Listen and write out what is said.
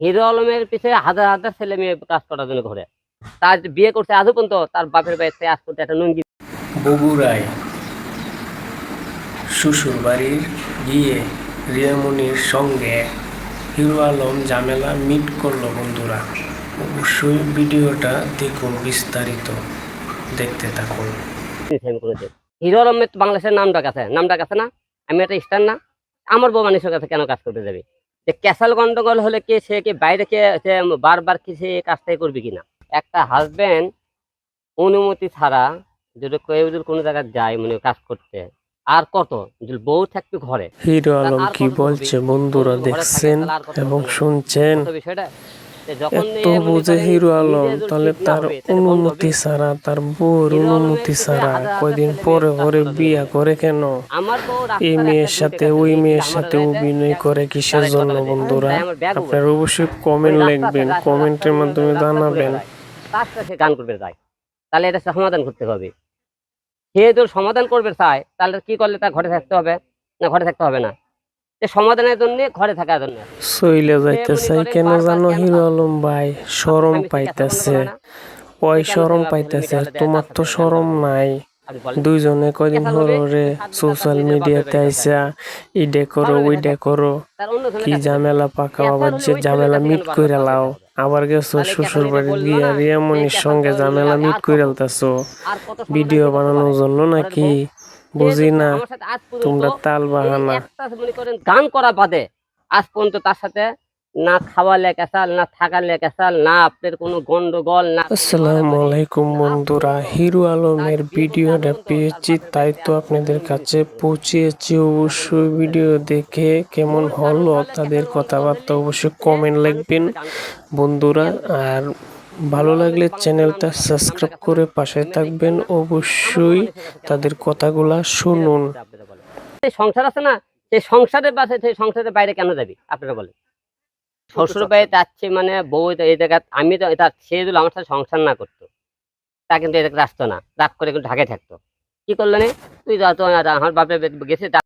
Hero আলমের পিছনে হাজার হাজার ছেলে মেয়ে কাজ করার জন্য ঘরে। তার বিয়ে করছে আজও পর্যন্ত তার বাপের বাড়িতে আজ পর্যন্ত একটা নুঙ্গি বগুড়ায় শ্বশুর বাড়ির গিয়ে রিয়ামনির সঙ্গে হিরো আলম ঝামেলা মিট করল বন্ধুরা। অবশ্যই ভিডিওটা দেখুন বিস্তারিত দেখতে থাকুন। হিরো আলমের তো বাংলাদেশের নাম ডাক আছে। নাম ডাক আছে না? আমি একটা স্টার না? আমার বউ মানুষের কাছে কেন কাজ করতে যাবে? যে ক্যাসাল গন্ডগোল হলে কি সে কি বাইরে কে সে বারবার কি সে কাজটাই করবে কিনা? একটা হাজব্যান্ড অনুমতি ছাড়া যদি কেউ যদি কোনো জায়গায় যায় মানে কাজ করতে আর কত? বউ থাকবে ঘরে হিরো আলম কি বলছে? বন্ধুরা দেখছেন এবং শুনছেন বুঝছ যে এত নিয়ে মনে হিরো আলম তাহলে তার অনুমতি। ছাড়া তার বউর অনুমতি ছাড়া কয়দিন পরে পরে বিয়া করে কেন? এই মেয়ের সাথে ওই মেয়ের সাথে অভিনয় করে কিসের জন্য বন্ধুরা? ব্যাগ আপনার অবশ্যই কমেন্ট লিখবেন কমেন্টের মাধ্যমে জানাবেন। তার সে গান করবে যায় তাহলে এটা সমাধান করতে হবে। সে যদি সমাধান করবে চায় তাহলে কি করলে তার ঘরে থাকতে হবে? না ঘরে থাকতে হবে না। সমাধানের জন্য ঘরে থাকার জন্য। সইলে যাইতে চাই করে কেন জানো হিরো আলম ভাই শরম পাইতেছে। ওই শরম পাইতেছে তোমার তো শরম নাই। দুইজনে কেসাল হরে সোশ্যাল মিডিয়াতে আইসা ইডে করো থাকতে করো কি। ঝামেলা পাকাও আবার যে ঝামেলা মিট বারবার লাও। আবার গেছো শ্বশুর বাড়ি গিয়া রিয়ামনির সঙ্গে ঝামেলা মিট সমাধান ভিডিও বানানোর জন্য নাকি? বুঝি না তোমরা তাল বাহানা। মনে করেন গান করা বাদে। আজ পর্যন্ত তার সাথে না খাওয়া লেকেসাল না থাকা লেকেসাল না আপনার কোনো গন্ডগোল না আসসালামু আলাইকুম বন্ধুরা হিরো আলমের ভিডিওটা পেয়েছি তাই তো আপনাদের কাছে পৌঁছেছি। অবশ্যই ভিডিও দেখে কেমন হলো তাদের কথাবার্তা অবশ্যই কমেন্ট লিখবেন বন্ধুরা আর ভালো লাগলে চ্যানেলটা সাবস্ক্রাইব করে পাশে থাকবেন। অবশ্যই তাদের কথাগুলা শুনুন। সংসার আছে না? সেই সংসারের বাসে সেই সংসারের বাইরে কেন যাবি? আপনারা বলেন। শ্বশুর বাড়ি যাচ্ছে মানে বউ এই জায়গা আমি তো এটা সে যদি আমার সাথে সংসার না করতো। তা কিন্তু এটা আসতো না। রাগ করে কিন্তু ঢাকায় থাকতো। কি করল নে তুই যা তো আমার বাপের গেছে